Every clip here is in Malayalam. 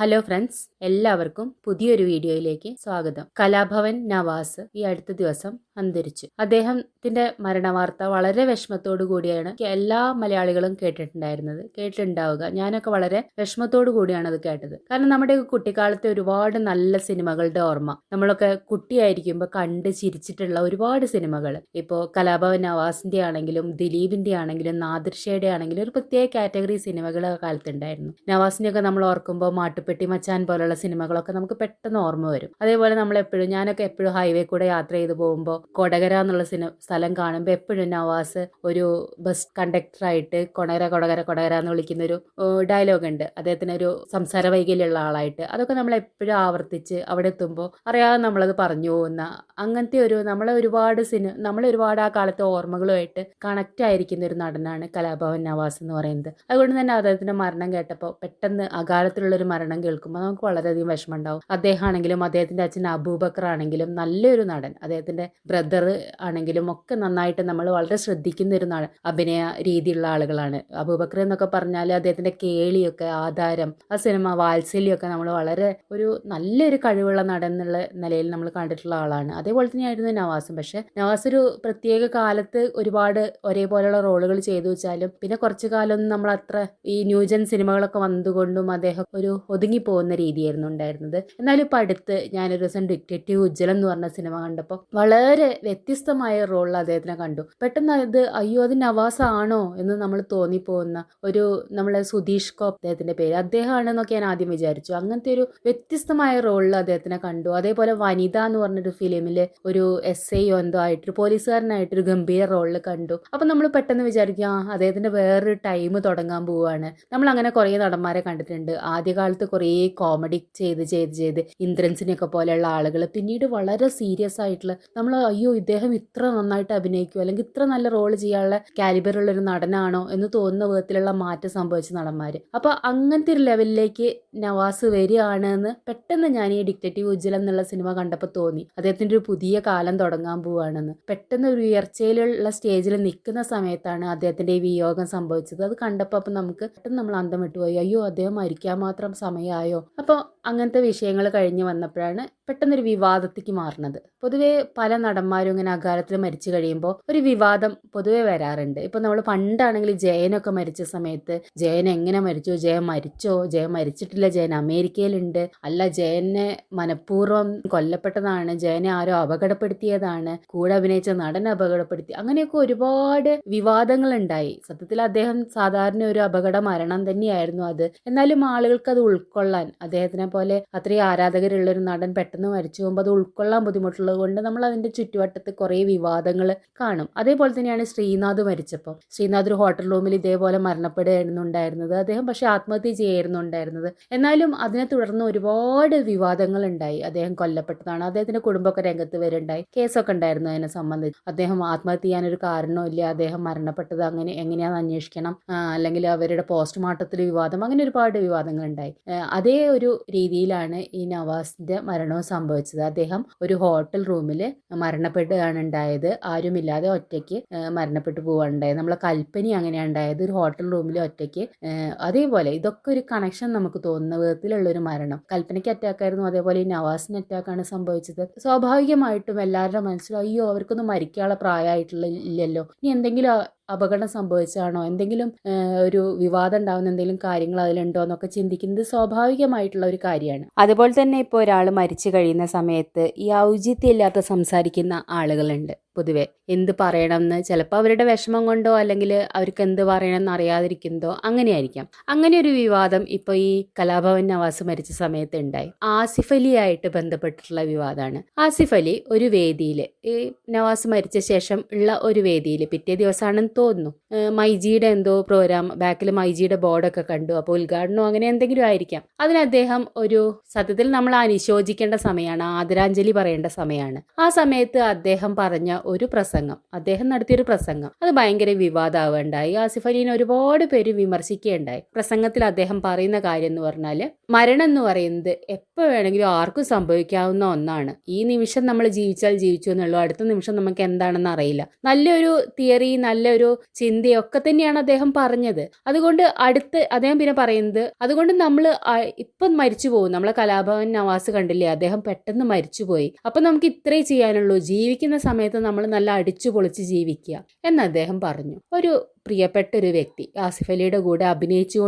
ഹലോ ഫ്രണ്ട്സ് എല്ലാവർക്കും പുതിയൊരു വീഡിയോയിലേക്ക് സ്വാഗതം. കലാഭവൻ നവാസ് ഈ അടുത്ത ദിവസം അന്തരിച്ചു. അദ്ദേഹത്തിന്റെ മരണവാർത്ത വളരെ വിഷമത്തോടു കൂടിയാണ് എല്ലാ മലയാളികളും കേട്ടിട്ടുണ്ടായിരുന്നത്. കേട്ടിട്ടുണ്ടാവുക. ഞാനൊക്കെ വളരെ വിഷമത്തോടു കൂടിയാണ് അത് കേട്ടത്. കാരണം നമ്മുടെ കുട്ടിക്കാലത്തെ ഒരുപാട് നല്ല സിനിമകളുടെ ഓർമ്മ. നമ്മളൊക്കെ കുട്ടിയായിരിക്കുമ്പോൾ കണ്ട് ചിരിച്ചിട്ടുള്ള ഒരുപാട് സിനിമകൾ ഇപ്പോൾ കലാഭവൻ നവാസിന്റെ ആണെങ്കിലും ദിലീപിന്റെ ആണെങ്കിലും നാദിർഷയുടെ ആണെങ്കിലും ഒരു പ്രത്യേക കാറ്റഗറി സിനിമകൾ ആ കാലത്തുണ്ടായിരുന്നു. നവാസിനെയൊക്കെ നമ്മൾ ഓർക്കുമ്പോൾ മാട്ടുപ്പെട്ടി മച്ചാൻ പോലുള്ള സിനിമകളൊക്കെ നമുക്ക് പെട്ടെന്ന് ഓർമ്മ വരും. അതേപോലെ നമ്മൾ എപ്പോഴും ഞാനൊക്കെ എപ്പോഴും ഹൈവേ കൂടെ യാത്ര ചെയ്ത് പോകുമ്പോൾ കൊടകര എന്നുള്ള സിനിമ സ്ഥലം കാണുമ്പോൾ എപ്പോഴും നവാസ് ഒരു ബസ് കണ്ടക്ടറായിട്ട് കൊടകര കൊടകര കൊടകര എന്ന് വിളിക്കുന്ന ഒരു ഡയലോഗ് ഉണ്ട്. അദ്ദേഹത്തിന് ഒരു സംസാര വൈകല്യമുള്ള ആളായിട്ട്. അതൊക്കെ നമ്മൾ എപ്പോഴും ആവർത്തിച്ച് അവിടെ എത്തുമ്പോൾ അറിയാതെ നമ്മളത് പറഞ്ഞു പോകുന്ന അങ്ങനത്തെ ഒരു നമ്മളെ ഒരുപാട് സിനിമ നമ്മളെ ഒരുപാട് ആ കാലത്തെ ഓർമ്മകളുമായിട്ട് കണക്റ്റ് ആയിരിക്കുന്ന ഒരു നടനാണ് കലാഭവൻ നവാസ് എന്ന് പറയുന്നത്. അതുകൊണ്ട് തന്നെ അദ്ദേഹത്തിന്റെ മരണം കേട്ടപ്പോൾ പെട്ടെന്ന് അകാലത്തിലുള്ളൊരു മരണം കേൾക്കുമ്പോൾ നമുക്ക് വളരെയധികം വിഷമം ഉണ്ടാവും. അദ്ദേഹം ആണെങ്കിലും അദ്ദേഹത്തിന്റെ അച്ഛൻ അബൂബക്കർ ആണെങ്കിലും നല്ലൊരു നടൻ. അദ്ദേഹത്തിന്റെ ബ്രദർ ആണെങ്കിലും ഒക്കെ നന്നായിട്ട് നമ്മൾ വളരെ ശ്രദ്ധിക്കുന്ന അഭിനയ രീതിയുള്ള ആളുകളാണ്. അബൂബക്കർ എന്നൊക്കെ പറഞ്ഞാൽ അദ്ദേഹത്തിന്റെ കേളിയൊക്കെ ആധാരം ആ സിനിമ വാത്സല്യമൊക്കെ നമ്മൾ വളരെ ഒരു നല്ലൊരു കഴിവുള്ള നടൻ എന്നുള്ള നിലയിൽ നമ്മൾ കണ്ടിട്ടുള്ള ആളാണ്. അതേപോലെ തന്നെയായിരുന്നു നവാസും. പക്ഷെ നവാസ് ഒരു പ്രത്യേക കാലത്ത് ഒരുപാട് ഒരേപോലെയുള്ള റോളുകൾ ചെയ്തു വെച്ചാലും പിന്നെ കുറച്ചു കാലമൊന്നും നമ്മൾ അത്ര ഈ ന്യൂജൻ സിനിമകളൊക്കെ വന്നുകൊണ്ടും അദ്ദേഹം ഒരു ഒതുങ്ങി പോകുന്ന രീതിയായിരുന്നു ഉണ്ടായിരുന്നത്. എന്നാലും ഇപ്പം അടുത്ത് ഞാനൊരു ദിവസം ഡിക്റ്റേറ്റീവ് ഉജ്ജ്വലം എന്ന് പറഞ്ഞ സിനിമ കണ്ടപ്പോൾ വളരെ വ്യത്യസ്തമായ റോളിൽ അദ്ദേഹത്തിനെ കണ്ടു. പെട്ടെന്ന് അത് അയ്യോ അത് നവാസ് ആണോ എന്ന് നമ്മൾ തോന്നിപ്പോകുന്ന ഒരു നമ്മളെ സുധീഷ് കോപ്പ് അദ്ദേഹത്തിന്റെ പേര്. അദ്ദേഹമാണെന്നൊക്കെ ഞാൻ ആദ്യം വിചാരിച്ചു. അങ്ങനത്തെ ഒരു വ്യത്യസ്തമായ റോളിൽ അദ്ദേഹത്തിനെ കണ്ടു. അതേപോലെ വനിത എന്ന് പറഞ്ഞൊരു ഫിലിമിൽ ഒരു എസ് ഐ എന്തോ ആയിട്ടൊരു പോലീസുകാരനായിട്ടൊരു ഗംഭീര റോളിൽ കണ്ടു. അപ്പം നമ്മൾ പെട്ടെന്ന് വിചാരിക്കും ആ അദ്ദേഹത്തിന്റെ വേറൊരു ടൈം തുടങ്ങാൻ പോവുകയാണ് നമ്മൾ അങ്ങനെ കുറേ നടന്മാരെ കണ്ടിട്ടുണ്ട്. ആദ്യകാലത്ത് കുറേ കോമഡി ചെയ്ത് ചെയ്ത് ചെയ്ത് ഇന്ദ്രൻസിനെയൊക്കെ പോലെയുള്ള ആളുകൾ പിന്നീട് വളരെ സീരിയസ് ആയിട്ടുള്ള നമ്മൾ അയ്യോ ഇദ്ദേഹം ഇത്ര നന്നായിട്ട് അഭിനയിക്കുമോ അല്ലെങ്കിൽ ഇത്ര നല്ല റോൾ ചെയ്യാനുള്ള കാലിബറുള്ള ഒരു നടനാണോ എന്ന് തോന്നുന്ന വിധത്തിലുള്ള മാറ്റം സംഭവിച്ച നടന്മാര്. അപ്പോൾ അങ്ങനത്തെ ഒരു ലെവലിലേക്ക് നവാസ് വരികയാണ് എന്ന് പെട്ടെന്ന് ഞാൻ ഈ ഡിക്റ്റേറ്റീവ് ഉജ്ജ്വലം എന്നുള്ള സിനിമ കണ്ടപ്പോൾ തോന്നി. അദ്ദേഹത്തിന്റെ ഒരു പുതിയ കാലം തുടങ്ങാൻ പോവുകയാണെന്ന് പെട്ടെന്ന് ഒരു ഉയർച്ചയിലുള്ള സ്റ്റേജിൽ നിൽക്കുന്ന സമയത്താണ് അദ്ദേഹത്തിന്റെ ഈ വിയോഗം സംഭവിച്ചത്. അത് കണ്ടപ്പോൾ അപ്പം നമുക്ക് പെട്ടെന്ന് നമ്മൾ അന്തം വിട്ടുപോയി അയ്യോ അദ്ദേഹം മരിക്കാൻ മാത്രം സമയമായോ അപ്പോൾ അങ്ങനത്തെ വിഷയങ്ങൾ കഴിഞ്ഞ് വന്നപ്പോഴാണ് പെട്ടെന്നൊരു വിവാദത്തേക്ക് മാറുന്നത്. പൊതുവേ പല നടന്മാരും ഇങ്ങനെ അകാലത്തിൽ മരിച്ചു കഴിയുമ്പോൾ ഒരു വിവാദം പൊതുവേ വരാറുണ്ട്. ഇപ്പം നമ്മൾ പണ്ടാണെങ്കിൽ ജയനൊക്കെ മരിച്ച സമയത്ത് ജയൻ എങ്ങനെ മരിച്ചു? ജയൻ മരിച്ചോ? ജയൻ മരിച്ചിട്ടില്ല. ജയൻ അമേരിക്കയിലുണ്ട്. അല്ല ജയനെ മനഃപൂർവം കൊല്ലപ്പെട്ടതാണ്. ജയനെ ആരോ അപകടപ്പെടുത്തിയതാണ്. കൂടെ അഭിനയിച്ച നടൻ അപകടപ്പെടുത്തി. അങ്ങനെയൊക്കെ ഒരുപാട് വിവാദങ്ങൾ ഉണ്ടായി. സത്യത്തിൽ അദ്ദേഹം സാധാരണ ഒരു അപകട മരണം തന്നെയായിരുന്നു അത്. എന്നാലും ആളുകൾക്ക് അത് ഉൾക്കൊള്ളാൻ അദ്ദേഹത്തിനെ പോലെ അത്രയും ആരാധകരുള്ള ഒരു നടൻ പെട്ടെന്ന് മരിച്ചു പോകുമ്പോൾ അത് ഉൾക്കൊള്ളാൻ ബുദ്ധിമുട്ടുള്ളത് കൊണ്ട് നമ്മൾ അതിന്റെ ചുറ്റുവട്ടത്ത് കുറേ വിവാദങ്ങൾ കാണും. അതേപോലെ തന്നെയാണ് ശ്രീനാഥ് മരിച്ചപ്പോൾ. ശ്രീനാഥ് ഒരു ഹോട്ടൽ റൂമിൽ ഇതേപോലെ മരണപ്പെടുകയായിരുന്നു ഉണ്ടായിരുന്നത് അദ്ദേഹം പക്ഷെ ആത്മഹത്യ ചെയ്യായിരുന്നു ഉണ്ടായിരുന്നത് എന്നാലും അതിനെ തുടർന്ന് ഒരുപാട് വിവാദങ്ങൾ ഉണ്ടായി. അദ്ദേഹം കൊല്ലപ്പെട്ടതാണ്. അദ്ദേഹത്തിന്റെ കുടുംബമൊക്കെ രംഗത്ത് വരുണ്ടായി കേസൊക്കെ ഉണ്ടായിരുന്നു അതിനെ സംബന്ധിച്ച്. അദ്ദേഹം ആത്മഹത്യ ചെയ്യാനൊരു കാരണമില്ല അദ്ദേഹം മരണപ്പെട്ടത് അങ്ങനെ എങ്ങനെയാണെന്ന് അന്വേഷിക്കണം. അല്ലെങ്കിൽ അവരുടെ പോസ്റ്റ്മോർട്ടത്തിൽ വിവാദം അങ്ങനെ ഒരുപാട് വിവാദങ്ങൾ ഉണ്ടായി. അതേ ഒരു രീതിയിലാണ് ഈ നവാസിന്റെ മരണവും സംഭവിച്ചത്. അദ്ദേഹം ഒരു ഹോട്ടൽ റൂമിൽ മരണപ്പെടുകയാണ് ഉണ്ടായത്. ആരുമില്ലാതെ ഒറ്റയ്ക്ക് മരണപ്പെട്ടു പോവുകയാണ് ഉണ്ടായത്. നമ്മളെ കൽപ്പനി അങ്ങനെയാണ് ഉണ്ടായത്. ഒരു ഹോട്ടൽ റൂമിൽ ഒറ്റയ്ക്ക് അതേപോലെ ഇതൊക്കെ ഒരു കണക്ഷൻ നമുക്ക് തോന്നുന്ന വിധത്തിലുള്ള ഒരു മരണം. കൽപ്പനയ്ക്ക് അറ്റാക്ക് ആയിരുന്നു. അതേപോലെ ഈ നവാസിന് അറ്റാക്കാണ് സംഭവിച്ചത്. സ്വാഭാവികമായിട്ടും എല്ലാവരുടെ മനസ്സിലും അയ്യോ അവർക്കൊന്നും മരിക്കാനുള്ള പ്രായമായിട്ടുള്ള ഇല്ലല്ലോ. ഇനി എന്തെങ്കിലും അപകടം സംഭവിച്ചാണോ എന്തെങ്കിലും ഒരു വിവാദം ഉണ്ടാകുന്ന എന്തെങ്കിലും കാര്യങ്ങൾ അതിലുണ്ടോ എന്നൊക്കെ ചിന്തിക്കുന്നത് സ്വാഭാവികമായിട്ടുള്ള ഒരു കാര്യമാണ്. അതുപോലെ തന്നെ ഇപ്പോൾ ഒരാൾ മരിച്ചു കഴിയുന്ന സമയത്ത് ഈ ഔചിത്യമില്ലാത്ത സംസാരിക്കുന്ന ആളുകളുണ്ട്. പൊതുവെ. എന്ത് പറയണമെന്ന് ചിലപ്പോൾ അവരുടെ വിഷമം കൊണ്ടോ അല്ലെങ്കിൽ അവർക്ക് എന്ത് പറയണമെന്ന് അറിയാതിരിക്കുന്നതോ അങ്ങനെയായിരിക്കാം. അങ്ങനെ ഒരു വിവാദം ഇപ്പോൾ ഈ കലാഭവൻ നവാസ് മരിച്ച സമയത്ത് ഉണ്ടായി. ആസിഫ് അലി ആയിട്ട് ബന്ധപ്പെട്ടിട്ടുള്ള വിവാദമാണ്. ആസിഫ് അലി ഒരു വേദിയിൽ ഈ നവാസ് മരിച്ച ശേഷം ഉള്ള ഒരു വേദിയിൽ പിറ്റേ ദിവസമാണെന്ന് തോന്നുന്നു. മൈജിയുടെ എന്തോ പ്രോഗ്രാം ബാക്കിൽ മൈജിയുടെ ബോർഡൊക്കെ കണ്ടു. അപ്പോൾ ഉദ്ഘാടനമോ അങ്ങനെ എന്തെങ്കിലും ആയിരിക്കാം. അതിന് അദ്ദേഹം ഒരു സത്യത്തിൽ നമ്മൾ അനുശോചിക്കേണ്ട സമയമാണ് ആദരാഞ്ജലി പറയേണ്ട സമയമാണ്. ആ സമയത്ത് അദ്ദേഹം പറഞ്ഞ ഒരു പ്രസംഗം. അദ്ദേഹം നടത്തിയൊരു പ്രസംഗം. അത് ഭയങ്കര വിവാദമാവുകയുണ്ടായി ആസിഫ് അലീനെ ഒരുപാട് പേര് വിമർശിക്കുകയുണ്ടായി പ്രസംഗത്തിൽ അദ്ദേഹം പറയുന്ന കാര്യം എന്ന് പറഞ്ഞാൽ മരണം എന്ന് പറയുന്നത് എപ്പോൾ വേണമെങ്കിലും ആർക്കും സംഭവിക്കാവുന്ന ഒന്നാണ്. ഈ നിമിഷം നമ്മൾ ജീവിച്ചാൽ ജീവിച്ചു എന്നുള്ളൂ. അടുത്ത നിമിഷം നമുക്ക് എന്താണെന്ന് അറിയില്ല. നല്ലൊരു തിയറി നല്ലൊരു ചിന്തയൊക്കെ തന്നെയാണ് അദ്ദേഹം പറഞ്ഞത്. അതുകൊണ്ട് അടുത്ത് അദ്ദേഹം പിന്നെ പറയുന്നത് അതുകൊണ്ട് നമ്മൾ ഇപ്പം മരിച്ചു പോകും നമ്മളെ കലാഭവൻ നവാസ് കണ്ടില്ലേ? അദ്ദേഹം പെട്ടെന്ന് മരിച്ചുപോയി. അപ്പം നമുക്ക് ഇത്രേ ചെയ്യാനുള്ളൂ. ജീവിക്കുന്ന സമയത്ത് നമ്മൾ നല്ല അടിച്ചു പൊളിച്ച് ജീവിക്കുക എന്ന് അദ്ദേഹം പറഞ്ഞു. ഒരു പ്രിയപ്പെട്ട ഒരു വ്യക്തി. ആസിഫ് അലിയുടെ കൂടെ അഭിനയിച്ചു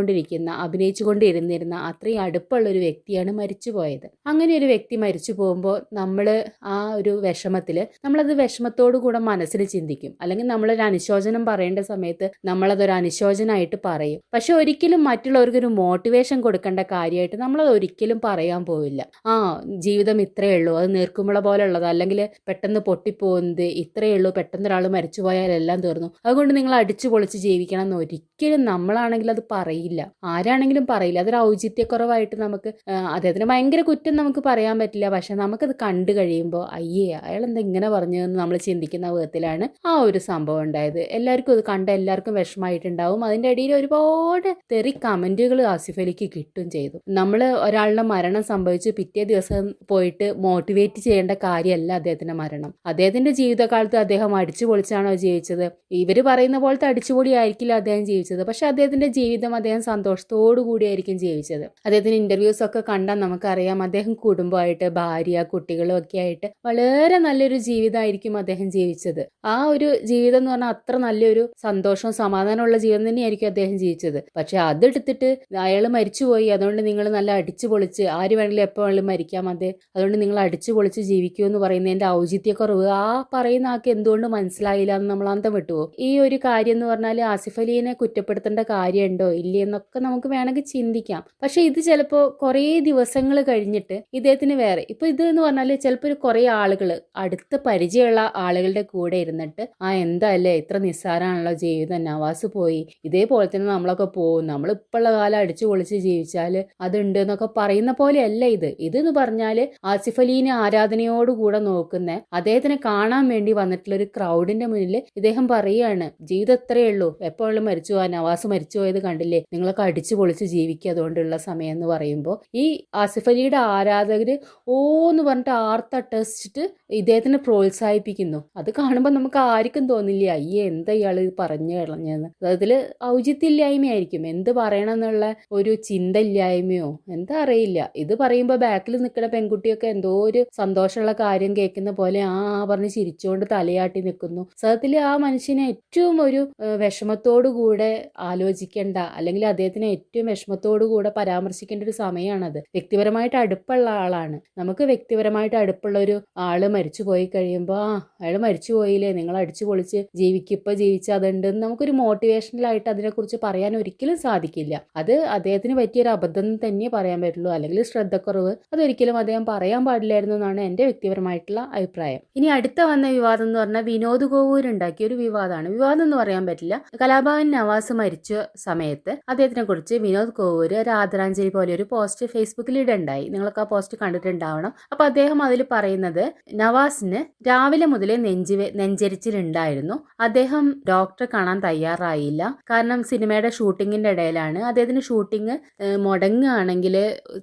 കൊണ്ടിരുന്നിരുന്ന അത്രയും അടുപ്പുള്ള ഒരു വ്യക്തിയാണ് മരിച്ചുപോയത്. അങ്ങനെ ഒരു വ്യക്തി മരിച്ചു പോകുമ്പോൾ നമ്മൾ ആ ഒരു വിഷമത്തിൽ നമ്മളത് വിഷമത്തോടു കൂടെ മനസ്സിൽ ചിന്തിക്കും. അല്ലെങ്കിൽ നമ്മളൊരു അനുശോചനം പറയേണ്ട സമയത്ത് നമ്മളതൊരു അനുശോചനമായിട്ട് പറയും. പക്ഷെ ഒരിക്കലും മറ്റുള്ളവർക്ക് ഒരു മോട്ടിവേഷൻ കൊടുക്കേണ്ട കാര്യമായിട്ട് നമ്മളത് ഒരിക്കലും പറയാൻ പോവില്ല. ആ ജീവിതം ഇത്രയേ ഉള്ളൂ. അത് നീർക്കുമ്പള പോലെ ഉള്ളത് അല്ലെങ്കിൽ പെട്ടെന്ന് പൊട്ടിപ്പോകുന്നത് ഇത്രയേ ഉള്ളൂ. പെട്ടെന്ന് ഒരാൾ മരിച്ചു പോയാൽ എല്ലാം തീർന്നു. അതുകൊണ്ട് നിങ്ങൾ അടിച്ചു പൊളിച്ച് ജീവിക്കണം എന്ന് ഒരിക്കലും നമ്മളാണെങ്കിൽ അത് പറയില്ല. ആരാണെങ്കിലും പറയില്ല. അതൊരു ഔചിത്യക്കുറവായിട്ട് നമുക്ക് അദ്ദേഹത്തിന് ഭയങ്കര കുറ്റം നമുക്ക് പറയാൻ പറ്റില്ല. പക്ഷെ നമുക്കത് കണ്ടു കഴിയുമ്പോൾ അയ്യേ അയാൾ എന്താ ഇങ്ങനെ പറഞ്ഞതെന്ന് നമ്മൾ ചിന്തിക്കുന്ന വിധത്തിലാണ് ആ ഒരു സംഭവം ഉണ്ടായത്. എല്ലാവർക്കും അത് കണ്ട എല്ലാവർക്കും വിഷമമായിട്ടുണ്ടാവും. അതിന്റെ ഇടയിൽ ഒരുപാട് തെറി കമന്റുകൾ ആസിഫ് അലിക്ക് കിട്ടും ചെയ്തു. നമ്മൾ ഒരാളുടെ മരണം സംഭവിച്ച് പിറ്റേ ദിവസം പോയിട്ട് മോട്ടിവേറ്റ് ചെയ്യേണ്ട കാര്യമല്ല അദ്ദേഹത്തിന്റെ മരണം. അദ്ദേഹത്തിന്റെ ജീവിതകാലത്ത് അദ്ദേഹം അടിച്ചു പൊളിച്ചാണോ ജീവിച്ചത്? ഇവർ പറയുന്ന പോലത്തെ അടിച്ചുപൊളി ആയിരിക്കില്ല അദ്ദേഹം ജീവിച്ചത്. പക്ഷെ അദ്ദേഹത്തിന്റെ ജീവിതം അദ്ദേഹം സന്തോഷത്തോടു കൂടിയായിരിക്കും ജീവിച്ചത്. അദ്ദേഹത്തിന്റെ ഇന്റർവ്യൂസ് ഒക്കെ കണ്ടാൽ നമുക്കറിയാം അദ്ദേഹം കുടുംബമായിട്ട് ഭാര്യ കുട്ടികളും ഒക്കെ ആയിട്ട് വളരെ നല്ലൊരു ജീവിതമായിരിക്കും അദ്ദേഹം ജീവിച്ചത്. ആ ഒരു ജീവിതം എന്ന് പറഞ്ഞാൽ അത്ര നല്ലൊരു സന്തോഷവും സമാധാനമുള്ള ജീവിതം തന്നെയായിരിക്കും അദ്ദേഹം ജീവിച്ചത്. പക്ഷെ അതെടുത്തിട്ട് അയാൾ മരിച്ചുപോയി. അതുകൊണ്ട് നിങ്ങൾ നല്ല അടിച്ചു പൊളിച്ച് ആര് വേണമെങ്കിലും എപ്പോൾ വേണമെങ്കിലും മരിക്കാം അതെ. അതുകൊണ്ട് നിങ്ങൾ അടിച്ചു പൊളിച്ച് ജീവിക്കൂ എന്ന് പറയുന്നതിന്റെ ഔചിത്യക്കുറവ് ആ പറയുന്ന ആൾക്ക് എന്തുകൊണ്ട് മനസ്സിലായില്ല എന്ന് നമ്മൾ അന്തം വിട്ടുപോകും. ഈ ഒരു കാര്യം എന്ന് പറഞ്ഞാൽ ആസിഫ് അലീനെ കുറ്റപ്പെടുത്തേണ്ട കാര്യമുണ്ടോ? ഇല്ലയെന്നൊക്കെ നമുക്ക് വേണമെങ്കിൽ ചിന്തിക്കാം. പക്ഷെ ഇത് ചിലപ്പോൾ കുറേ ദിവസങ്ങൾ കഴിഞ്ഞിട്ട് ഇദ്ദേഹത്തിന് വേറെ. ഇപ്പോൾ ഇത് എന്ന് പറഞ്ഞാൽ ചിലപ്പോൾ ഒരു കുറേ ആളുകൾ അടുത്ത പരിചയമുള്ള ആളുകളുടെ കൂടെ ഇരുന്നിട്ട് ആ എന്താ അല്ലേ? ഇത്ര നിസ്സാരമാണല്ലോ ജീവിതം. നവാസ് പോയി. ഇതേപോലെ തന്നെ നമ്മളൊക്കെ പോകും. നമ്മൾ ഇപ്പോഴുള്ള കാലം അടിച്ചു പൊളിച്ച് ജീവിച്ചാൽ അതുണ്ട് എന്നൊക്കെ പറയുന്ന പോലെയല്ല ഇത്. ഇതെന്ന് പറഞ്ഞാൽ ആസിഫ് അലീനെ ആരാധനയോടുകൂടെ നോക്കുന്ന അദ്ദേഹത്തിനെ കാണാൻ വേണ്ടി വന്നിട്ടുള്ള ഒരു ക്രൗഡിന്റെ മുന്നിൽ ഇദ്ദേഹം പറയുകയാണ് ജീവിതം ഉള്ളൂ. എപ്പോഴും മരിച്ചു പോകാൻ നവാസ് മരിച്ചു പോയത് കണ്ടില്ലേ? നിങ്ങളൊക്കെ അടിച്ചു പൊളിച്ച് ജീവിക്കുക അതുകൊണ്ടുള്ള സമയം എന്ന് പറയുമ്പോൾ ഈ ആസിഫ് അലിയുടെ ആരാധകര് ഓ എന്ന് പറഞ്ഞിട്ട് ആർത്തട്ടസിച്ചിട്ട് ഇദ്ദേഹത്തിനെ പ്രോത്സാഹിപ്പിക്കുന്നു. അത് കാണുമ്പോൾ നമുക്ക് ആർക്കും തോന്നില്ല അയ്യേ എന്താ ഇയാൾ പറഞ്ഞു കളഞ്ഞതെന്ന്. അതിൽ ഔചിത്യമില്ലായ്മയായിരിക്കും എന്ത് പറയണം എന്നുള്ള ഒരു ചിന്ത ഇല്ലായ്മയോ? എന്താ അറിയില്ല. ഇത് പറയുമ്പോൾ ബാക്കിൽ നിൽക്കുന്ന പെൺകുട്ടിയൊക്കെ എന്തോ ഒരു സന്തോഷമുള്ള കാര്യം കേൾക്കുന്ന പോലെ ആ ആ പറഞ്ഞ് ചിരിച്ചുകൊണ്ട് തലയാട്ടി നിൽക്കുന്നു. സത്യത്തിൽ ആ മനുഷ്യനെ ഏറ്റവും ഒരു ഏഹ്, വിഷമത്തോടു കൂടെ ആലോചിക്കേണ്ട അല്ലെങ്കിൽ അദ്ദേഹത്തിനെ ഏറ്റവും വിഷമത്തോടു കൂടെ പരാമർശിക്കേണ്ട ഒരു സമയമാണത്. വ്യക്തിപരമായിട്ട് അടുപ്പുള്ള ആളാണ്. നമുക്ക് വ്യക്തിപരമായിട്ട് അടുപ്പുള്ള ഒരു ആൾ മരിച്ചു പോയി കഴിയുമ്പോൾ ആ അയാൾ മരിച്ചു പോയില്ലേ നിങ്ങൾ അടിച്ചു പൊളിച്ച് ജീവിക്കിപ്പോ ജീവിച്ചതുണ്ട് നമുക്കൊരു മോട്ടിവേഷണലായിട്ട് അതിനെക്കുറിച്ച് പറയാൻ ഒരിക്കലും സാധിക്കില്ല. അത് അദ്ദേഹത്തിന് പറ്റിയൊരു അബദ്ധം തന്നെ പറയാൻ പറ്റുള്ളൂ അല്ലെങ്കിൽ ശ്രദ്ധക്കുറവ് അതൊരിക്കലും അദ്ദേഹം പറയാൻ പാടില്ലായിരുന്നു എന്നാണ് എന്റെ വ്യക്തിപരമായിട്ടുള്ള അഭിപ്രായം. ഇനി അടുത്ത വന്ന വിവാദം എന്ന് പറഞ്ഞാൽ വിനോദ് കോവൂർ ഉണ്ടാക്കിയ ഒരു വിവാദമാണ്. വിവാദം എന്ന് പറയാൻ പറ്റില്ല. കലാഭവൻ നവാസ് മരിച്ച സമയത്ത് അദ്ദേഹത്തിനെ കുറിച്ച് വിനോദ് കോവൂര് ഒരു ആദരാഞ്ജലി പോലെ ഒരു പോസ്റ്റ് ഫേസ്ബുക്കിൽ ഇടണ്ടായി. നിങ്ങൾക്ക് ആ പോസ്റ്റ് കണ്ടിട്ടുണ്ടാവണം. അപ്പൊ അദ്ദേഹം അതിൽ പറയുന്നത് നവാസിന് രാവിലെ മുതലേ നെഞ്ചി നെഞ്ചരിച്ചിലുണ്ടായിരുന്നു. അദ്ദേഹം ഡോക്ടറെ കാണാൻ തയ്യാറായില്ല. കാരണം സിനിമയുടെ ഷൂട്ടിങ്ങിന്റെ ഇടയിലാണ്. അദ്ദേഹത്തിന് ഷൂട്ടിങ് മുടങ്ങുകയാണെങ്കിൽ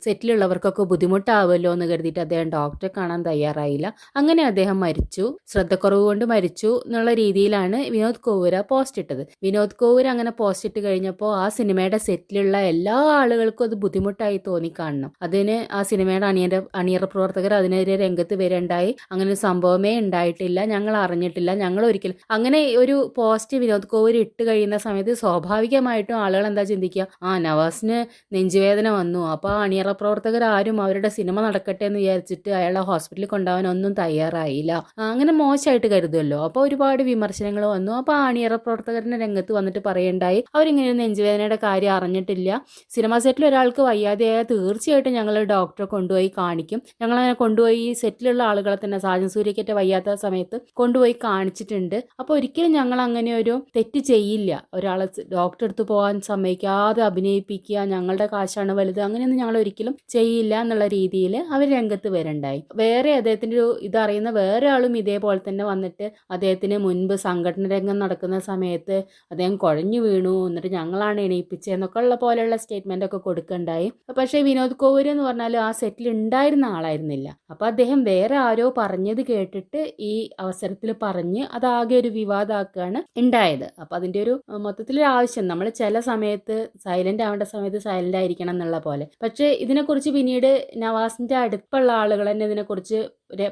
സെറ്റിലുള്ളവർക്കൊക്കെ ബുദ്ധിമുട്ടാവുമല്ലോ എന്ന് കരുതിയിട്ട് അദ്ദേഹം ഡോക്ടറെ കാണാൻ തയ്യാറായില്ല. അങ്ങനെ അദ്ദേഹം മരിച്ചു. ശ്രദ്ധക്കുറവ് കൊണ്ട് മരിച്ചു എന്നുള്ള രീതിയിലാണ് വിനോദ് കോവൂര പോസ്റ്റ് ഇട്ടത്. വിനോദ് കോവൂർ അങ്ങനെ പോസ്റ്റ് ഇട്ട് കഴിഞ്ഞപ്പോൾ ആ സിനിമയുടെ സെറ്റിലുള്ള എല്ലാ ആളുകൾക്കും അത് ബുദ്ധിമുട്ടായി തോന്നി കാണണം. അതിന് ആ സിനിമയുടെ അണിയറ അണിയറ പ്രവർത്തകർ അതിനെതിരെ രംഗത്ത് വരണ്ടായി. അങ്ങനെ ഒരു സംഭവമേ ഉണ്ടായിട്ടില്ല. ഞങ്ങൾ അറിഞ്ഞിട്ടില്ല. ഞങ്ങൾ ഒരിക്കലും. അങ്ങനെ ഒരു പോസ്റ്റ് വിനോദ് കോവൂർ ഇട്ട് കഴിയുന്ന സമയത്ത് സ്വാഭാവികമായിട്ടും ആളുകൾ എന്താ ചിന്തിക്കുക? ആ നവാസിന് നെഞ്ചുവേദന വന്നു. അപ്പോൾ ആ അണിയറ പ്രവർത്തകർ ആരും അവരുടെ സിനിമ നടക്കട്ടെ എന്ന് വിചാരിച്ചിട്ട് അയാളെ ഹോസ്പിറ്റലിൽ കൊണ്ടുപോകാൻ ഒന്നും തയ്യാറായില്ല. അങ്ങനെ മോശമായിട്ട് കരുതുമല്ലോ അപ്പോൾ ഒരുപാട് വിമർശനങ്ങൾ വന്നു. അപ്പോൾ അണിയറ പ്രവർത്തകർ സംഘടന രംഗത്ത് വന്നിട്ട് പറയണ്ടായി. അവരിങ്ങനെ നെഞ്ചുവേദനയുടെ കാര്യം അറിഞ്ഞിട്ടില്ല. സിനിമാ സെറ്റിൽ ഒരാൾക്ക് വയ്യാതെയായ തീർച്ചയായിട്ടും ഞങ്ങൾ ഡോക്ടറെ കൊണ്ടുപോയി കാണിക്കും. ഞങ്ങൾ അങ്ങനെ കൊണ്ടുപോയി സെറ്റിലുള്ള ആളുകളെ തന്നെ സാജൻ സൂര്യക്കേറ്റ വയ്യാത്ത സമയത്ത് കൊണ്ടുപോയി കാണിച്ചിട്ടുണ്ട്. അപ്പോൾ ഒരിക്കലും ഞങ്ങൾ അങ്ങനെ ഒരു തെറ്റ് ചെയ്യില്ല. ഒരാളെ ഡോക്ടറെ അടുത്ത് പോകാൻ സമ്മതിക്കാതെ അഭിനയിപ്പിക്കുക ഞങ്ങളുടെ കാശാണ് വലുത് അങ്ങനെയൊന്നും ഞങ്ങൾ ഒരിക്കലും ചെയ്യില്ല എന്നുള്ള രീതിയിൽ അവർ രംഗത്ത് വരണ്ടായി. വേറെ അദ്ദേഹത്തിന്റെ ഒരു ഇതറിയുന്ന വേറെ ആളും ഇതേപോലെ തന്നെ വന്നിട്ട് അദ്ദേഹത്തിന് മുൻപ് സംഘടന രംഗം നടക്കുന്ന സമയത്ത് അദ്ദേഹം കുഴഞ്ഞു വീണു എന്നിട്ട് ഞങ്ങളാണ് എണീപ്പിച്ചതെന്നൊക്കെ ഉള്ള പോലെയുള്ള സ്റ്റേറ്റ്മെന്റ് ഒക്കെ കൊടുക്കണ്ടായി. പക്ഷേ വിനോദ് കോവൂര് എന്ന് പറഞ്ഞാൽ ആ സെറ്റിൽ ഉണ്ടായിരുന്ന ആളായിരുന്നില്ല. അപ്പോൾ അദ്ദേഹം വേറെ ആരോ പറഞ്ഞത് കേട്ടിട്ട് ഈ അവസരത്തിൽ പറഞ്ഞ് അതാകെ ഒരു വിവാദമാക്കുകയാണ് ഉണ്ടായത്. അപ്പോൾ അതിന്റെ ഒരു മൊത്തത്തിലൊരു ആവശ്യം. നമ്മൾ ചില സമയത്ത് സൈലന്റ് ആവേണ്ട സമയത്ത് സൈലന്റ് ആയിരിക്കണം എന്നുള്ള പോലെ. പക്ഷേ ഇതിനെക്കുറിച്ച് പിന്നീട് നവാസിന്റെ അടുപ്പുള്ള ആളുകൾ തന്നെ ഇതിനെക്കുറിച്ച്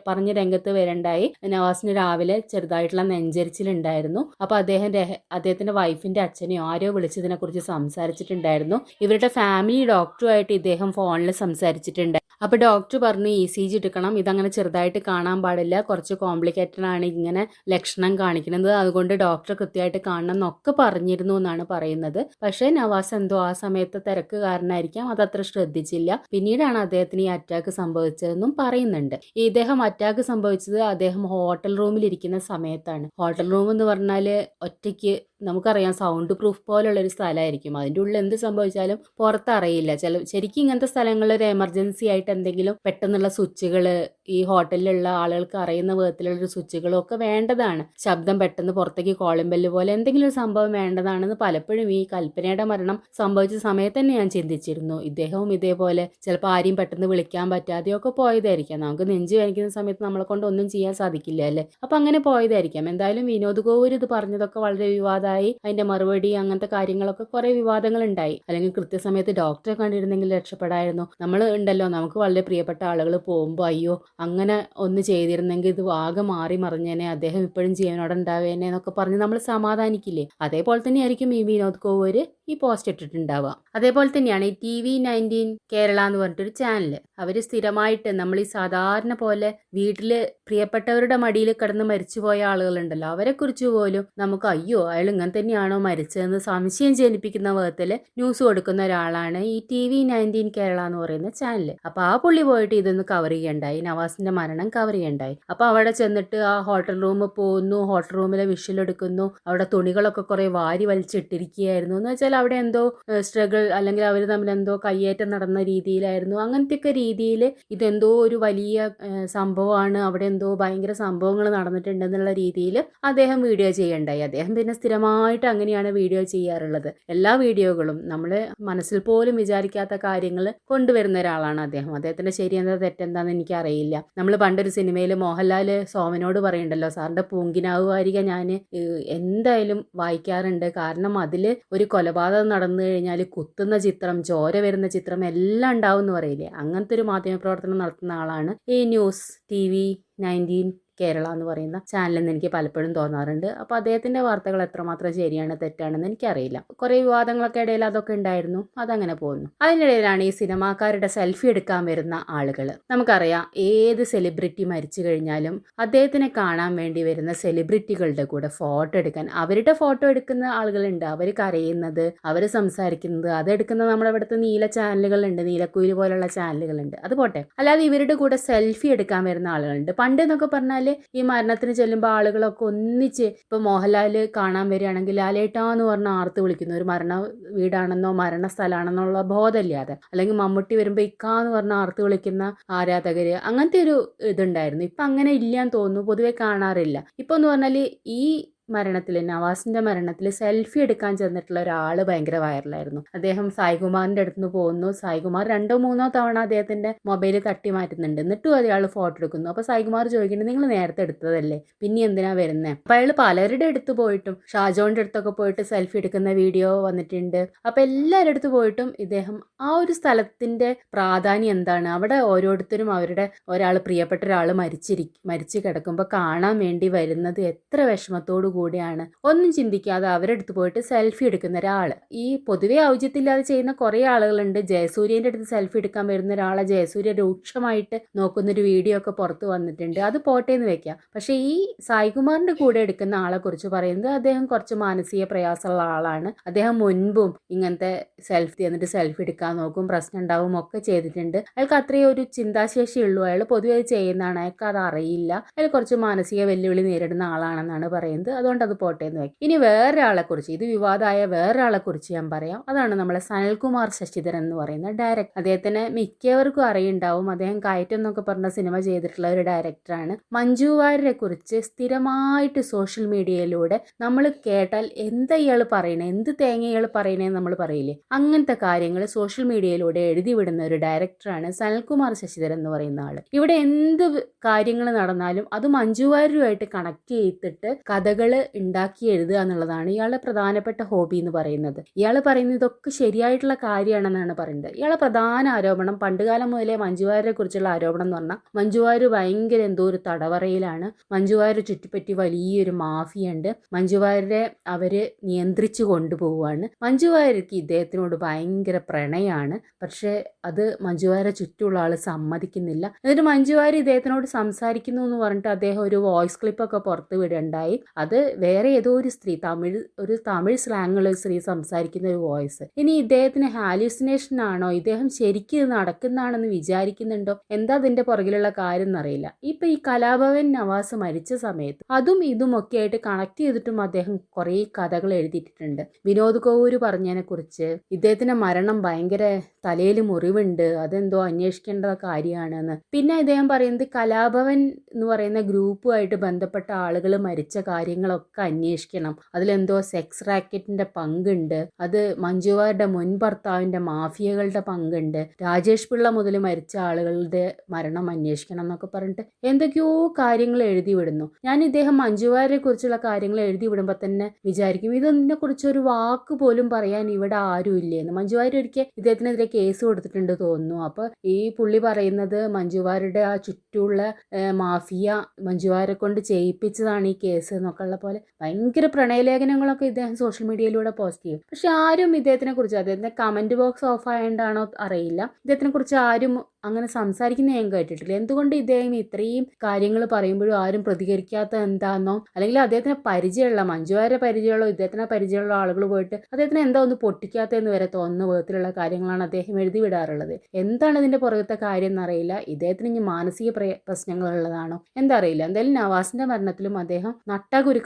പറഞ്ഞ പറഞ്ഞ് രംഗത്ത് വരണ്ടായി. നവാസിന് രാവിലെ ചെറുതായിട്ടുള്ള നെഞ്ചരിച്ചിലുണ്ടായിരുന്നു. അപ്പോൾ അദ്ദേഹം അദ്ദേഹത്തിന്റെ വൈഫിന്റെ അച്ഛനെയോ ആരോ വിളിച്ചതിനെക്കുറിച്ച് സംസാരിച്ചിട്ടുണ്ടായിരുന്നു. ഇവരുടെ ഫാമിലി ഡോക്ടറുമായിട്ട് ഇദ്ദേഹം ഫോണിൽ സംസാരിച്ചിട്ടുണ്ട്. അപ്പൊ ഡോക്ടർ പറഞ്ഞു ഇ സി ജി എടുക്കണം. ഇതങ്ങനെ ചെറുതായിട്ട് കാണാൻ പാടില്ല. കുറച്ച് കോംപ്ലിക്കേറ്റഡ് ആണ് ഇങ്ങനെ ലക്ഷണം കാണിക്കുന്നത്. അതുകൊണ്ട് ഡോക്ടർ കൃത്യമായിട്ട് കാണണം എന്നൊക്കെ പറഞ്ഞിരുന്നു എന്നാണ് പറയുന്നത്. പക്ഷേ നവാസ് എന്തോ ആ സമയത്ത് തിരക്ക് കാരണമായിരിക്കാം അതത്ര ശ്രദ്ധിച്ചില്ല. പിന്നീടാണ് അദ്ദേഹത്തിന് ഈ അറ്റാക്ക് സംഭവിച്ചതെന്നും പറയുന്നുണ്ട്. ഇദ്ദേഹം അറ്റാക്ക് സംഭവിച്ചത് അദ്ദേഹം ഹോട്ടൽ റൂമിൽ ഇരിക്കുന്ന സമയത്താണ്. ഹോട്ടൽ റൂം എന്ന് പറഞ്ഞാൽ ഒറ്റയ്ക്ക് で നമുക്കറിയാം സൗണ്ട് പ്രൂഫ് പോലുള്ള ഒരു സ്ഥലമായിരിക്കും അതിന്റെ ഉള്ളിൽ എന്ത് സംഭവിച്ചാലും പുറത്തറിയില്ല. ചില ശരിക്കും ഇങ്ങനത്തെ സ്ഥലങ്ങളിൽ ഒരു എമർജൻസി ആയിട്ട് എന്തെങ്കിലും പെട്ടെന്നുള്ള സ്വിച്ചുകൾ ഈ ഹോട്ടലിലുള്ള ആളുകൾക്ക് അറിയുന്ന വിധത്തിലുള്ള സ്വിച്ചുകളും ഒക്കെ വേണ്ടതാണ്. ശബ്ദം പെട്ടെന്ന് പുറത്തേക്ക് കോളിംബെല്ല് പോലെ എന്തെങ്കിലും ഒരു സംഭവം വേണ്ടതാണെന്ന് പലപ്പോഴും ഈ കൽപ്പനയുടെ മരണം സംഭവിച്ച സമയത്ത് തന്നെ ഞാൻ ചിന്തിച്ചിരുന്നു. ഇദ്ദേഹവും ഇതേപോലെ ചിലപ്പോൾ ആരെയും പെട്ടെന്ന് വിളിക്കാൻ പറ്റാതെയൊക്കെ പോയതായിരിക്കാം. നമുക്ക് നെഞ്ചു വേനിക്കുന്ന സമയത്ത് നമ്മളെ കൊണ്ട് ഒന്നും ചെയ്യാൻ സാധിക്കില്ല അല്ലേ? അപ്പം അങ്ങനെ പോയതായിരിക്കാം. എന്തായാലും വിനോദ് കോവൂർ ഇത് പറഞ്ഞതൊക്കെ വളരെ വിവാദമായി അതിന്റെ മറുപടി അങ്ങനത്തെ കാര്യങ്ങളൊക്കെ കുറെ വിവാദങ്ങൾ ഉണ്ടായി അല്ലെങ്കിൽ കൃത്യസമയത്ത് ഡോക്ടറെ കണ്ടിരുന്നെങ്കിൽ രക്ഷപ്പെടായിരുന്നു. നമ്മൾ ഉണ്ടല്ലോ നമുക്ക് വളരെ പ്രിയപ്പെട്ട ആളുകൾ പോകുമ്പോൾ അയ്യോ അങ്ങനെ ഒന്ന് ചെയ്തിരുന്നെങ്കിൽ ഇത് ആകെ മാറി മറിഞ്ഞേനെ അദ്ദേഹം ഇപ്പോഴും ജീവനോടെ ഉണ്ടാവേനെ എന്നൊക്കെ പറഞ്ഞ് നമ്മൾ സമാധാനിക്കില്ലേ? അതേപോലെ തന്നെ ആയിരിക്കും ഈ വിനോദ് കോവൂര് ഈ പോസ്റ്റ് ഇട്ടിട്ടുണ്ടാവുക. അതേപോലെ തന്നെയാണ് ഈ ടി വി നയന്റീൻ കേരള എന്ന് പറഞ്ഞിട്ടൊരു ചാനൽ അവർ സ്ഥിരമായിട്ട് നമ്മൾ ഈ സാധാരണ പോലെ വീട്ടിൽ പ്രിയപ്പെട്ടവരുടെ മടിയിൽ കിടന്ന് മരിച്ചുപോയ ആളുകളുണ്ടല്ലോ. അവരെ കുറിച്ച് പോലും നമുക്ക് അയ്യോ അയാൾ ഇങ്ങനെ തന്നെയാണോ മരിച്ചതെന്ന് സംശയം ജനിപ്പിക്കുന്ന വിധത്തിൽ ന്യൂസ് കൊടുക്കുന്ന ഒരാളാണ് ഈ ടി വി നയന്റീൻ കേരള എന്ന് പറയുന്ന ചാനൽ അപ്പൊ ആ പുള്ളി പോയിട്ട് ഇതൊന്ന് കവർ ചെയ്യണ്ടായി. നവാസിന്റെ മരണം കവർ ചെയ്യണ്ടായി. അപ്പൊ അവിടെ ചെന്നിട്ട് ആ ഹോട്ടൽ റൂമിൽ പോകുന്നു ഹോട്ടൽ റൂമിലെ വിഷ്വൽ എടുക്കുന്നു. അവിടെ തുണികളൊക്കെ കുറെ വാരി വലിച്ചിട്ടിരിക്കുകയായിരുന്നു. എന്ന് വെച്ചാൽ അവിടെ എന്തോ സ്ട്രഗിൾ അല്ലെങ്കിൽ അവർ തമ്മിൽ എന്തോ കയ്യേറ്റം നടന്ന രീതിയിലായിരുന്നു. അങ്ങനത്തെയൊക്കെ രീതിയിൽ ഇതെന്തോ ഒരു വലിയ സംഭവമാണ്. അവിടെ എന്തോ ഭയങ്കര സംഭവങ്ങൾ നടന്നിട്ടുണ്ടെന്നുള്ള രീതിയിൽ അദ്ദേഹം വീഡിയോ ചെയ്യണ്ടായി. അദ്ദേഹം പിന്നെ സ്ഥിരമായിട്ട് അങ്ങനെയാണ് വീഡിയോ ചെയ്യാറുള്ളത്. എല്ലാ വീഡിയോകളും നമ്മൾ മനസ്സിൽ പോലും വിചാരിക്കാത്ത കാര്യങ്ങൾ കൊണ്ടുവരുന്ന ഒരാളാണ് അദ്ദേഹം. അദ്ദേഹത്തിന്റെ ശരിയെന്താ തെറ്റെന്താന്ന് എനിക്കറിയില്ല. നമ്മൾ പണ്ടൊരു സിനിമയിൽ മോഹൻലാൽ സോമനോട് പറയുണ്ടല്ലോ സാറിന്റെ പൂങ്കിനാവ് വാരിക ഞാൻ എന്തായാലും വായിക്കാറുണ്ട്. കാരണം അതിൽ ഒരു കൊലപാതകം നടന്നു കഴിഞ്ഞാൽ കുത്തുന്ന ചിത്രം ചോര വരുന്ന ചിത്രം എല്ലാം ഉണ്ടാവും എന്ന് പറയില്ലേ? അങ്ങനത്തെ ഒരു മാധ്യമപ്രവർത്തനം നടത്തുന്ന ആളാണ് ഈ news T V nineteen Kerala എന്ന് പറയുന്ന ചാനലെന്ന് എനിക്ക് പലപ്പോഴും തോന്നാറുണ്ട്. അപ്പോൾ അദ്ദേഹത്തിന്റെ വാർത്തകൾ എത്രമാത്രം ശരിയാണ് തെറ്റാണെന്ന് എനിക്കറിയില്ല. കുറേ വിവാദങ്ങളൊക്കെ ഇടയിൽ അതൊക്കെ ഉണ്ടായിരുന്നു. അതങ്ങനെ പോകുന്നു. അതിനിടയിലാണ് ഈ സിനിമാക്കാരുടെ സെൽഫി എടുക്കാൻ വരുന്ന ആളുകൾ നമുക്കറിയാം ഏത് സെലിബ്രിറ്റി മരിച്ചു കഴിഞ്ഞാലും അദ്ദേഹത്തിനെ കാണാൻ വേണ്ടി വരുന്ന സെലിബ്രിറ്റികളുടെ കൂടെ ഫോട്ടോ എടുക്കാൻ അവരുടെ ഫോട്ടോ എടുക്കുന്ന ആളുകളുണ്ട്. അവർ കരയുന്നത് അവർ സംസാരിക്കുന്നത് അതെടുക്കുന്ന നമ്മുടെ ഇവിടുത്തെ നീല ചാനലുകളുണ്ട് നീലക്കുയിൽ പോലുള്ള ചാനലുകളുണ്ട് അത് പോട്ടെ. അല്ലാതെ ഇവരുടെ കൂടെ സെൽഫി എടുക്കാൻ വരുന്ന ആളുകളുണ്ട്. പണ്ട് എന്നൊക്കെ പറഞ്ഞാൽ ഈ മരണത്തിന് ചെല്ലുമ്പോൾ ആളുകളൊക്കെ ഒന്നിച്ച് ഇപ്പോൾ മോഹൻലാൽ കാണാൻ വരികയാണെങ്കിൽ ലാലേട്ടാ എന്ന് പറഞ്ഞ ആർത്ത് വിളിക്കുന്നു ഒരു മരണ വീടാണെന്നോ മരണ സ്ഥലമാണെന്നുള്ള ബോധമില്ലാതെ അല്ലെങ്കിൽ മമ്മൂട്ടി വരുമ്പോൾ ഇക്കാ എന്ന് പറഞ്ഞ ആർത്ത് വിളിക്കുന്ന ആരാധകർ അങ്ങനത്തെ ഒരു ഇതുണ്ടായിരുന്നു. ഇപ്പം അങ്ങനെ ഇല്ലാന്ന് തോന്നുന്നു. പൊതുവെ കാണാറില്ല. ഇപ്പോൾ എന്ന് പറഞ്ഞാൽ ഈ മരണത്തിൽ നവാസിന്റെ മരണത്തിൽ സെൽഫി എടുക്കാൻ ചെന്നിട്ടുള്ള ഒരാൾ ഭയങ്കര വൈറലായിരുന്നു. അദ്ദേഹം സായികുമാറിന്റെ അടുത്ത് നിന്ന് പോകുന്നു സായികുമാർ രണ്ടോ മൂന്നോ തവണ അദ്ദേഹത്തിന്റെ മൊബൈൽ തട്ടി മാറ്റുന്നുണ്ട്. എന്നിട്ടും അയാൾ ഫോട്ടോ എടുക്കുന്നു. അപ്പൊ സായികുമാർ ചോദിക്കുന്നത് നിങ്ങൾ നേരത്തെ എടുത്തതല്ലേ? പിന്നെ എന്തിനാ വരുന്നത് അപ്പൊ അയാൾ പലരുടെ അടുത്ത് പോയിട്ടും ഷാജോന്റെ അടുത്തൊക്കെ പോയിട്ട് സെൽഫി എടുക്കുന്ന വീഡിയോ വന്നിട്ടുണ്ട്. അപ്പൊ എല്ലാവരുടെ അടുത്ത് പോയിട്ടും ഇദ്ദേഹം ആ ഒരു സ്ഥലത്തിന്റെ പ്രാധാന്യം എന്താണ്? അവിടെ ഓരോരുത്തരും അവരുടെ ഒരാൾ പ്രിയപ്പെട്ട ഒരാൾ മരിച്ചിരിക്കും മരിച്ചു കിടക്കുമ്പോൾ കാണാൻ വേണ്ടി വരുന്നത് എത്ര വിഷമത്തോടു കൂടിയാണ്. ഒന്നും ചിന്തിക്കാതെ അവരെടുത്ത് പോയിട്ട് സെൽഫി എടുക്കുന്ന ഒരാൾ ഈ പൊതുവെ ഔചിത്യമില്ലാതെ ചെയ്യുന്ന കുറേ ആളുകളുണ്ട്. ജയസൂര്യന്റെ അടുത്ത് സെൽഫി എടുക്കാൻ വരുന്ന ഒരാളെ. ജയസൂര്യ രൂക്ഷമായിട്ട് നോക്കുന്ന ഒരു വീഡിയോ ഒക്കെ പുറത്ത് വന്നിട്ടുണ്ട്. അത് പോട്ടെ എന്ന് വെക്കാം. പക്ഷെ ഈ സായികുമാറിന്റെ കൂടെ എടുക്കുന്ന ആളെ കുറിച്ച് പറയുന്നത് അദ്ദേഹം കുറച്ച് മാനസിക പ്രയാസമുള്ള ആളാണ്. അദ്ദേഹം മുൻപും ഇങ്ങനത്തെ സെൽഫി എന്നിട്ട് സെൽഫി എടുക്കാൻ നോക്കും പ്രശ്നം ഉണ്ടാവും ഒക്കെ ചെയ്തിട്ടുണ്ട്. അയാൾക്ക് അത്രയും ഒരു ചിന്താശേഷി ഉള്ളൂ. അയാൾ പൊതുവെ അത് ചെയ്യുന്നതാണ്. അയാൾക്ക് അത് അറിയില്ല. അയാൾ കുറച്ച് മാനസിക വെല്ലുവിളി നേരിടുന്ന ആളാണെന്നാണ് പറയുന്നത്. അതുകൊണ്ട് അത് പോട്ടെ എന്ന് വെക്കും ഇനി വേറൊരാളെ കുറിച്ച് ഇത് വിവാദമായ വേറൊരാളെ കുറിച്ച് ഞാൻ പറയാം. അതാണ് നമ്മളെ സനൽകുമാർ ശശിധരൻ എന്ന് പറയുന്ന ഡയറക്ടർ അദ്ദേഹത്തിന് മിക്കവർക്കും അറിയുണ്ടാവും. അദ്ദേഹം കയറ്റം എന്നൊക്കെ പറഞ്ഞ സിനിമ ചെയ്തിട്ടുള്ള ഒരു ഡയറക്ടറാണ് മഞ്ജു വാര്യരെ കുറിച്ച് സ്ഥിരമായിട്ട് സോഷ്യൽ മീഡിയയിലൂടെ നമ്മൾ കേട്ടാൽ എന്താ ഇയാൾ പറയണേ എന്ത് തേങ്ങ ഇയാൾ പറയണേ നമ്മൾ പറയില്ലേ? അങ്ങനത്തെ കാര്യങ്ങൾ സോഷ്യൽ മീഡിയയിലൂടെ എഴുതി വിടുന്ന ഒരു ഡയറക്ടറാണ് സനൽകുമാർ ശശിധരൻ എന്ന് പറയുന്ന ആൾ. ഇവിടെ എന്ത് കാര്യങ്ങൾ നടന്നാലും അത് മഞ്ജു വാര്യരുമായിട്ട് കണക്ട് ചെയ്തിട്ട് കഥകൾ ഉണ്ടാക്കി എഴുതുക എന്നുള്ളതാണ് ഇയാളുടെ പ്രധാനപ്പെട്ട ഹോബി എന്ന് പറയുന്നത്. ഇയാൾ പറയുന്നത് ഇതൊക്കെ ശരിയായിട്ടുള്ള കാര്യമാണെന്നാണ് പറയുന്നത്. ഇയാളെ പ്രധാന ആരോപണം പണ്ടുകാലം മുതലേ മഞ്ജുവാരെ കുറിച്ചുള്ള ആരോപണം എന്ന് പറഞ്ഞാൽ മഞ്ജുവാര് ഭയങ്കര എന്തോ ഒരു തടവറയിലാണ്. മഞ്ജുവാര് ചുറ്റിപ്പറ്റി വലിയൊരു മാഫിയുണ്ട് മഞ്ജുവാരെ അവർ നിയന്ത്രിച്ചു കൊണ്ടുപോവുകയാണ്. മഞ്ജുവാര്യർക്ക് ഇദ്ദേഹത്തിനോട് ഭയങ്കര പ്രണയമാണ്. പക്ഷേ അത് മഞ്ജുവാരെ ചുറ്റുമുള്ള ആൾ സമ്മതിക്കുന്നില്ല. എന്നിട്ട് മഞ്ജുവാര് ഇദ്ദേഹത്തിനോട് സംസാരിക്കുന്നു എന്ന് പറഞ്ഞിട്ട് അദ്ദേഹം ഒരു വോയിസ് ക്ലിപ്പൊക്കെ പുറത്ത് വിടണ്ടായി. അത് വേറെ ഏതോ ഒരു സ്ത്രീ തമിഴ് ഒരു തമിഴ് സ്ലാങ്ങുള്ള ഒരു സ്ത്രീ സംസാരിക്കുന്ന ഒരു വോയിസ്. ഇനി ഇദ്ദേഹത്തിന് ഹാലൂസിനേഷൻ ആണോ? ഇദ്ദേഹം ശരിക്കും നടക്കുന്നതാണെന്ന് വിചാരിക്കുന്നുണ്ടോ? എന്താ അതിന്റെ പുറകിലുള്ള കാര്യം എന്നറിയില്ല. ഇപ്പൊ ഈ കലാഭവൻ നവാസ് മരിച്ച സമയത്ത് അതും ഇതും ഒക്കെ ആയിട്ട് കണക്ട് ചെയ്തിട്ടും അദ്ദേഹം കുറേ കഥകൾ എഴുതിയിട്ടുണ്ട്. വിനോദ് കോവൂര് പറഞ്ഞതിനെ കുറിച്ച് ഇദ്ദേഹത്തിന്റെ മരണം ഭയങ്കര തലയിൽ മുറിവുണ്ട് അതെന്തോ അന്വേഷിക്കേണ്ട കാര്യമാണെന്ന്. പിന്നെ ഇദ്ദേഹം പറയുന്നത് കലാഭവൻ എന്ന് പറയുന്ന ഗ്രൂപ്പുമായിട്ട് ബന്ധപ്പെട്ട ആളുകൾ മരിച്ച കാര്യങ്ങളൊക്കെ അന്വേഷിക്കണം. അതിലെന്തോ സെക്സ് റാക്കറ്റിന്റെ പങ്കുണ്ട്. അത് മഞ്ജുവാരുടെ മുൻ ഭർത്താവിന്റെ മാഫിയകളുടെ പങ്കുണ്ട്. രാജേഷ് പിള്ള മുതൽ മരിച്ച ആളുകളുടെ മരണം അന്വേഷിക്കണം എന്നൊക്കെ പറഞ്ഞിട്ട് എന്തൊക്കെയോ കാര്യങ്ങൾ എഴുതി വിടുന്നു. ഞാൻ ഇദ്ദേഹം മഞ്ജുവാരെ കുറിച്ചുള്ള കാര്യങ്ങൾ എഴുതി വിടുമ്പോൾ തന്നെ വിചാരിക്കും ഇതിനെ കുറിച്ച് ഒരു വാക്ക് പോലും പറയാൻ ഇവിടെ ആരും ഇല്ലെന്ന്. മഞ്ജുവാരി ഒരിക്കൽ ഇദ്ദേഹത്തിനെതിരെ കേസ് കൊടുത്തിട്ടുണ്ട് തോന്നുന്നു. അപ്പൊ ഈ പുള്ളി പറയുന്നത് മഞ്ജുവാരുടെ ആ ചുറ്റുള്ള മാഫിയ മഞ്ജുവാരെ കൊണ്ട് ചെയ്യിപ്പിച്ചതാണ് ഈ കേസ് എന്നൊക്കെ ഉള്ള പോലെ ഭയങ്കര പ്രണയലേഖനങ്ങളൊക്കെ ഇദ്ദേഹം സോഷ്യൽ മീഡിയയിലൂടെ പോസ്റ്റ് ചെയ്യും. പക്ഷെ ആരും ഇദ്ദേഹത്തിനെ കുറിച്ച് അദ്ദേഹത്തിന്റെ കമന്റ് ബോക്സ് ഓഫ് ആയതുകൊണ്ടാണോ അറിയില്ല. ഇദ്ദേഹത്തിനെ കുറിച്ച് ആരും അങ്ങനെ സംസാരിക്കുന്ന ഞാൻ കേട്ടിട്ടില്ല. എന്തുകൊണ്ട് ഇദ്ദേഹം ഇത്രയും കാര്യങ്ങൾ പറയുമ്പോഴും ആരും പ്രതികരിക്കാത്ത എന്താണെന്നോ അല്ലെങ്കിൽ അദ്ദേഹത്തിന് പരിചയമുള്ള മഞ്ജുവാരെ പരിചയമുള്ള ഇദ്ദേഹത്തിനെ പരിചയമുള്ള ആളുകൾ പോയിട്ട് അദ്ദേഹത്തിന് എന്താ ഒന്ന് പൊട്ടിക്കാത്തതെന്ന് വരെ തോന്നുന്ന വിധത്തിലുള്ള കാര്യങ്ങളാണ് അദ്ദേഹം എഴുതി വിടാറുള്ളത്. എന്താണ് ഇതിന്റെ പുറകത്തെ കാര്യം എന്നറിയില്ല. ഇദ്ദേഹത്തിന് ഇനി മാനസിക പ്രശ്നങ്ങളുള്ളതാണോ? എന്താ അറിയില്ല. എന്തായാലും നവാസിന്റെ മരണത്തിലും അദ്ദേഹം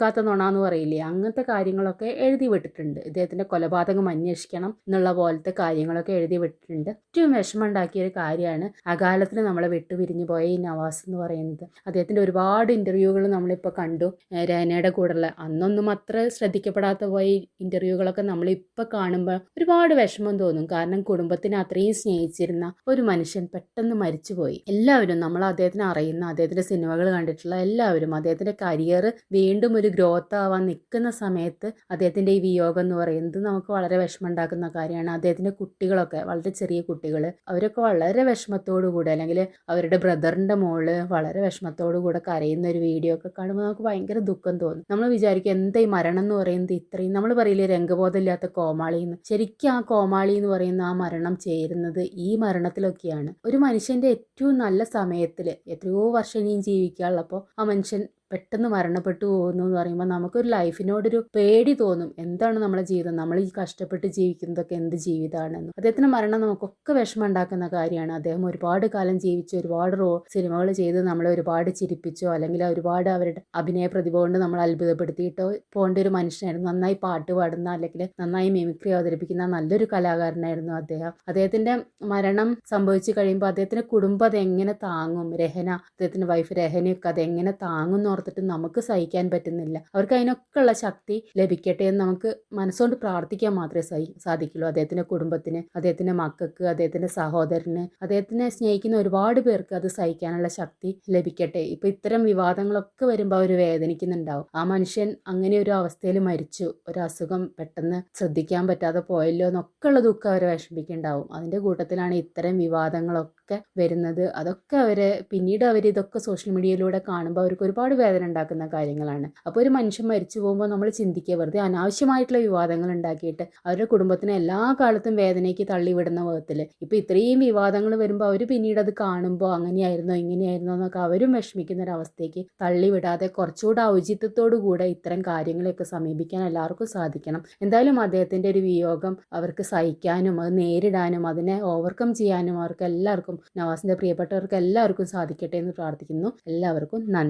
നട്ട കുരുക്കാത്ത നുണാന്ന് പറയില്ലേ? അങ്ങനത്തെ കാര്യങ്ങളൊക്കെ എഴുതി വിട്ടിട്ടുണ്ട്. ഇദ്ദേഹത്തിന്റെ കൊലപാതകം അന്വേഷിക്കണം എന്നുള്ള പോലത്തെ കാര്യങ്ങളൊക്കെ എഴുതി വിട്ടിട്ടുണ്ട്. ഏറ്റവും വിഷമമുണ്ടാക്കിയ ഒരു കാര്യമാണ് അകാലത്തിന് നമ്മളെ വിട്ടുപിരിഞ്ഞു പോയ ഈ നവാസ് എന്ന് പറയുന്നത്. അദ്ദേഹത്തിന്റെ ഒരുപാട് ഇന്റർവ്യൂകൾ നമ്മളിപ്പോൾ കണ്ടു. രേനയുടെ കൂടെയുള്ള. അന്നൊന്നും അത്ര ശ്രദ്ധിക്കപ്പെടാത്ത പോയ ഇന്റർവ്യൂകളൊക്കെ നമ്മളിപ്പോൾ കാണുമ്പോൾ ഒരുപാട് വിഷമം തോന്നും. കാരണം കുടുംബത്തിനെ അത്രയും സ്നേഹിച്ചിരുന്ന ഒരു മനുഷ്യൻ പെട്ടെന്ന് മരിച്ചുപോയി. എല്ലാവരും നമ്മൾ അദ്ദേഹത്തിനെ അറിയുന്ന അദ്ദേഹത്തിന്റെ സിനിമകൾ കണ്ടിട്ടുള്ള എല്ലാവരും അദ്ദേഹത്തിന്റെ കരിയർ വീണ്ടും ഒരു ഗ്രോത്ത് ആവാൻ നിൽക്കുന്ന സമയത്ത് അദ്ദേഹത്തിന്റെ ഈ വിയോഗം എന്ന് പറയുന്നത് നമുക്ക് വളരെ വിഷമം ഉണ്ടാക്കുന്ന കാര്യമാണ്. അദ്ദേഹത്തിന്റെ കുട്ടികളൊക്കെ വളരെ ചെറിയ കുട്ടികൾ അവരൊക്കെ വളരെ വിഷമത്തോടു കൂടെ അല്ലെങ്കിൽ അവരുടെ ബ്രദറിന്റെ മോൾ വളരെ വിഷമത്തോടു കൂടെ കരയുന്ന ഒരു വീഡിയോ ഒക്കെ കാണുമ്പോൾ നമുക്ക് ഭയങ്കര ദുഃഖം തോന്നും. നമ്മൾ വിചാരിക്കും എന്താ ഈ മരണം എന്ന് പറയുന്നത്? ഇത്രയും നമ്മൾ പറയില്ലേ രംഗബോധമില്ലാത്ത കോമാളി എന്ന്? ശരിക്കും ആ കോമാളി എന്ന് പറയുന്ന ആ മരണം ചേരുന്നത് ഈ മരണത്തിലൊക്കെയാണ്. ഒരു മനുഷ്യന്റെ ഏറ്റവും നല്ല സമയത്തിൽ എത്രയോ വർഷം ഇനിയും ജീവിക്കാനുള്ളപ്പോൾ ആ മനുഷ്യൻ പെട്ടെന്ന് മരണപ്പെട്ടു പോകുന്നു എന്ന് പറയുമ്പോൾ നമുക്കൊരു ലൈഫിനോടൊരു പേടി തോന്നും. എന്താണ് നമ്മളെ ജീവിതം? നമ്മൾ ഈ കഷ്ടപ്പെട്ട് ജീവിക്കുന്നതൊക്കെ എന്ത് ജീവിതമാണെന്ന്. അദ്ദേഹത്തിന് മരണം നമുക്കൊക്കെ വിഷമം ഉണ്ടാക്കുന്ന കാര്യമാണ്. അദ്ദേഹം ഒരുപാട് കാലം ജീവിച്ചു. ഒരുപാട് റോ സിനിമകൾ ചെയ്ത് നമ്മളെ ഒരുപാട് ചിരിപ്പിച്ചോ അല്ലെങ്കിൽ ഒരുപാട് അവരുടെ അഭിനയ പ്രതിഭ കൊണ്ട് നമ്മൾ അത്ഭുതപ്പെടുത്തിയിട്ടോ പോകേണ്ട ഒരു മനുഷ്യനായിരുന്നു. നന്നായി പാട്ട് പാടുന്ന അല്ലെങ്കിൽ നന്നായി മിമിക്രി അവതരിപ്പിക്കുന്ന നല്ലൊരു കലാകാരനായിരുന്നു അദ്ദേഹം. അദ്ദേഹത്തിന്റെ മരണം സംഭവിച്ചു കഴിയുമ്പോൾ അദ്ദേഹത്തിന്റെ കുടുംബം അതെങ്ങനെ താങ്ങും? രഹന അദ്ദേഹത്തിന്റെ വൈഫ് രഹനയൊക്കെ അതെങ്ങനെ താങ്ങും എന്ന് ഓർത്തിട്ട് നമുക്ക് സഹിക്കാൻ പറ്റുന്നില്ല. അവർക്ക് അതിനൊക്കെയുള്ള ശക്തി ലഭിക്കട്ടെ എന്ന് നമുക്ക് മനസ്സുകൊണ്ട് പ്രാർത്ഥിക്കാൻ മാത്രമേ സഹി സാധിക്കുള്ളൂ. അദ്ദേഹത്തിന്റെ കുടുംബത്തിന് അദ്ദേഹത്തിന്റെ മക്കൾക്ക് അദ്ദേഹത്തിന്റെ സഹോദരന് അദ്ദേഹത്തിനെ സ്നേഹിക്കുന്ന ഒരുപാട് പേർക്ക് അത് സഹിക്കാനുള്ള ശക്തി ലഭിക്കട്ടെ. ഇപ്പൊ ഇത്തരം വിവാദങ്ങളൊക്കെ വരുമ്പോൾ അവർ വേദനിക്കുന്നുണ്ടാവും. ആ മനുഷ്യൻ അങ്ങനെ ഒരു അവസ്ഥയിൽ മരിച്ചു. ഒരു അസുഖം പെട്ടെന്ന് ശ്രദ്ധിക്കാൻ പറ്റാതെ പോയല്ലോ എന്നൊക്കെ ഉള്ള ദുഃഖം അവരെ വിഷമിക്കുന്നുണ്ടാവും. അതിന്റെ കൂട്ടത്തിലാണ് ഇത്തരം വിവാദങ്ങളൊക്കെ വരുന്നത്. അതൊക്കെ അവരെ പിന്നീട് അവർ ഇതൊക്കെ സോഷ്യൽ മീഡിയയിലൂടെ കാണുമ്പോൾ അവർക്ക് ഒരുപാട് വേദന ഉണ്ടാക്കുന്ന കാര്യങ്ങളാണ്. അപ്പോൾ ഒരു മനുഷ്യൻ മരിച്ചു പോകുമ്പോൾ നമ്മൾ ചിന്തിക്കുക വെറുതെ അനാവശ്യമായിട്ടുള്ള വിവാദങ്ങൾ ഉണ്ടാക്കിയിട്ട് അവരുടെ കുടുംബത്തിന് എല്ലാ കാലത്തും വേദനയ്ക്ക് തള്ളിവിടുന്ന വിധത്തിൽ ഇപ്പോൾ ഇത്രയും വിവാദങ്ങൾ വരുമ്പോൾ അവർ പിന്നീട് അത് കാണുമ്പോൾ അങ്ങനെയായിരുന്നോ ഇങ്ങനെയായിരുന്നോ എന്നൊക്കെ അവരും വിഷമിക്കുന്ന ഒരു അവസ്ഥയ്ക്ക് തള്ളിവിടാതെ കുറച്ചുകൂടെ ഔചിത്യത്തോടു കൂടെ ഇത്തരം കാര്യങ്ങളെയൊക്കെ സമീപിക്കാൻ എല്ലാവർക്കും സാധിക്കണം. എന്തായാലും അദ്ദേഹത്തിന്റെ ഒരു വിയോഗം അവർക്ക് സഹിക്കാനും അത് നേരിടാനും അതിനെ ഓവർകം ചെയ്യാനും അവർക്ക് എല്ലാവർക്കും നവാസിന്റെ പ്രിയപ്പെട്ടവർക്ക് എല്ലാവർക്കും സാധിക്കട്ടെ എന്ന് പ്രാർത്ഥിക്കുന്നു. എല്ലാവർക്കും നന്ദി.